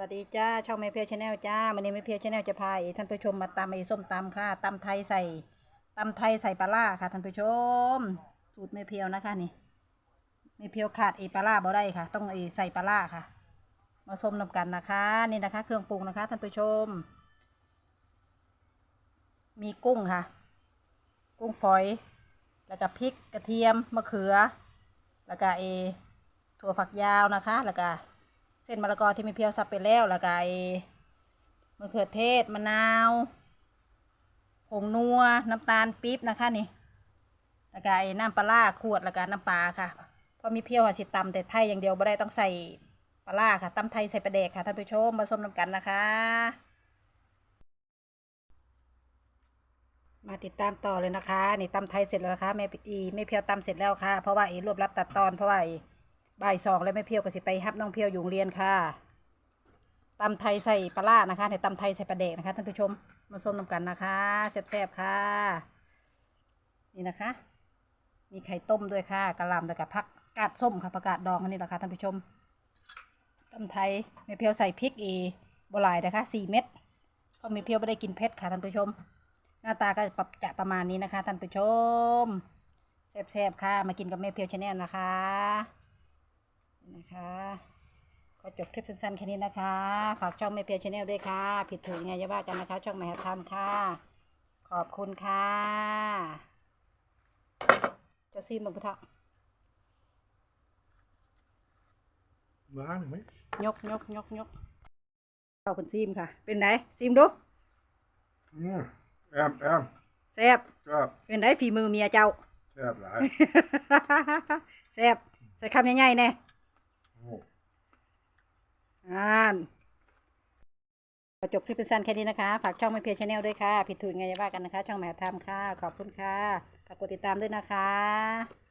วัสดีจ้าช่องไม่เพียวชาแนลจ้าวันนี้ไม่เพียวชาแนลจะพาท่านผู้ชมมาตำไอ้ส้มตำค่ะตำไทยใส่ตำไทยใส่ปลาร้าค่ะท่านผู้ชม สูตรไม่เพียวนะคะนี่ไม่เพียวขาดไอ้ปลาร้าบ่ได้ค่ะ ต้องไอ้ใส่ปลาร้าค่ะ มาส้มนำกันนะคะ นี่นะคะ เครื่องปรุงนะคะท่านผู้ชม มีกุ้งค่ะ กุ้งฝอย แล้วก็พริกกระเทียมมะเขือ แล้วก็เอถั่วฝักยาวนะคะ แล้วก็ เส้นมะละกอที่ม่เพียวสับไปแล้วแล้วก็มะเขือเทศมะนาวผงนัวน้ำตาลปี๊บนะคะนี่แล้วก็น้ำปลาขวดแล้วก็น้ำปลาค่ะเพราะมีเพียวหาสิตำแต่ไทยอย่างเดียวไม่ได้ต้องใส่ปลาค่ะตำไทยใส่ปลาแดกค่ะท่านผู้ชมมาส้มน้ำกันนะคะ มาติดตามต่อเลยนะคะนี่ตำไทยเสร็จแล้วนะคะแม่อีแม่เพียวตำเสร็จแล้วค่ะเพราะว่าอีรวบรับตัดตอนเพราะว่าอี บ่ายสองแล้วแม่เพียวก็สิไปฮับน้องเพียวอยู่โรงเรียนค่ะตำไทยใส่ปลาร้านะคะในตำไทยใส่ปลาแดกนะคะท่านผู้ชมมาส้มน้ำกันนะคะแซ่บๆค่ะ นี่นะคะ มีไข่ต้มด้วยค่ะกะหล่ำแล้วก็ผักกาดส้มค่ะผักกาดดองอันนี้แหละค่ะท่านผู้ชมตำไทยแม่เพียวใส่พริกอีบหลายนะคะสี่เม็ดเพราะแม่เพียวไม่ได้กินเผ็ดค่ะท่านผู้ชม หน้าตาก็ปรับจะประมาณนี้นะคะท่านผู้ชมแซ่บๆค่ะ มากินกับแม่เพียวชาแนลนะคะ นี่นะคะขอจบคลิปสั้นๆแค่นี้นะคะ ฝากช่องแม่เพียวชาแนลด้วยค่ะ ผิดถูกยังไงอย่าว่ากันนะคะ ช่องแม่ทำค่ะ ขอบคุณค่ะจะซีมลงพุทธะร้านหนึ่งไหมยกยกยกยกเอาเป็นซีมค่ะ เป็นไงซีมดูอืมแอมแอมแซ่บแซ่บเป็นไงฝีมือเมียเจ้าแซ่บหลายแซ่บใส่คำใหญ่ๆแน่ โอ้ อ่านจบคลิปสั้นแค่นี้นะคะ ฝากช่องไม่เพียชแนลด้วยค่ะ ผิดถูกยังไงอย่าว่ากันนะคะ ช่องแหม่ทำค่ะ ขอบคุณค่ะ ฝากกดติดตามด้วยนะคะ